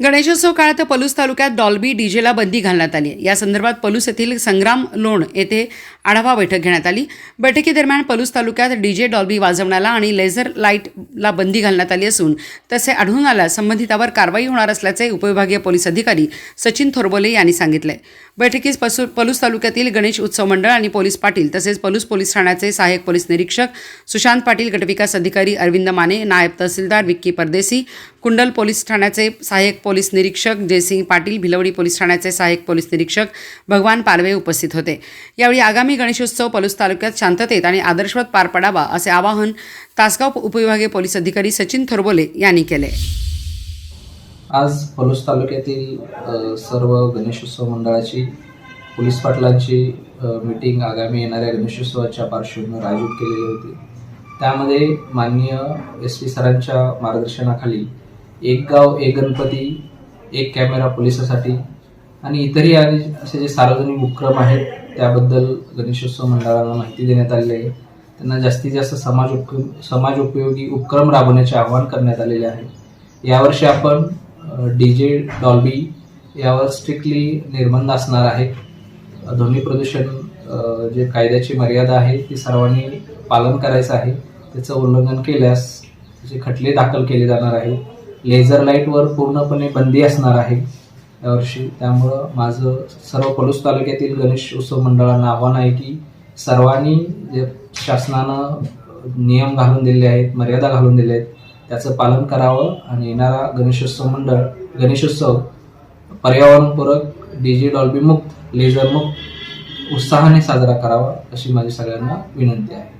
गणेशोत्सव काळात पलूस तालुक्यात डॉल्बी डीजेला बंदी घालण्यात आली या संदर्भात पलूस येथील संग्राम लोण येथे आढावा बैठक घेण्यात आली. बैठकीदरम्यान पलूस तालुक्यात डीजे डॉल्बी वाजवण्याला आणि लेझर लाईटला बंदी घालण्यात आली असून तसे आढळून आल्यास संबंधितावर कारवाई होणार असल्याचे उपविभागीय पोलीस अधिकारी सचिन थोरबोले यांनी सांगितले. बैठकीस पसू पलूस तालुक्यातील गणेश उत्सव मंडळ आणि पोलीस पाटील तसेच पलूस पोलीस ठाण्याचे सहाय्यक पोलीस निरीक्षक सुशांत पाटील गटविकास अधिकारी अरविंद माने नायब तहसीलदार विक्की परदेसी कुंडल पोलीस ठाण्याचे सहाय्यक पोलीस निरीक्षक जयसिंग पाटील भिलवडी पोलीस ठाण्याचे सहाय्यक पोलीस निरीक्षक भगवान पालवे उपस्थित होते. यावेळी आगामी गणेशोत्सव पलूस तालुक्यात शांततेत आणि आदर्शवत पार पडावा असे आवाहन तासगाव उपविभागीय पोलीस अधिकारी सचिन थोरबोले यांनी केले. आज पलूस तालुक्यातील सर्व गणेशोत्सव मंडळाची पोलीस पाटलांची मीटिंग आगामी येणाऱ्या गणेशोत्सवाच्या पार्श्वभूमीवर आयोजित केलेली होती. त्यामध्ये माननीय एस पी सरांच्या मार्गदर्शनाखाली एक गाव एक गणपती एक कॅमेरा पोलिसासाठी आणि इतरही आणि असे जे सार्वजनिक उपक्रम आहेत त्याबद्दल गणेशोत्सव मंडळाला माहिती देण्यात आलेली आहे. त्यांना जास्तीत जास्त समाज उपक्रम समाज उपयोगी उपक्रम राबवण्याचे आवाहन करण्यात आलेले आहे. यावर्षी आपण डी जे डॉल्बी यावर स्ट्रिक्टली निर्बंध असणार आहे ध्वनी प्रदूषण जे कायद्याची मर्यादा आहे ती सर्वांनी पालन करायचं आहे. त्याचं उल्लंघन केल्यास त्याचे खटले दाखल केले जाणार आहे लेझर लाईटवर पूर्णपणे बंदी असणार आहे. यावर्षी त्यामुळं माझं सर्व पलूस तालुक्यातील गणेश उत्सव मंडळांना आव्हान आहे की सर्वांनी जे शासनानं नियम घालून दिले आहेत मर्यादा घालून दिल्या आहेत त्याचं पालन करावं आणि येणारा गणेशोत्सव मंडळ गणेशोत्सव पर्यावरणपूरक डी जे डॉल्बी उत्साहाने साजरा करावा अशी माझी सगळ्यांना विनंती आहे.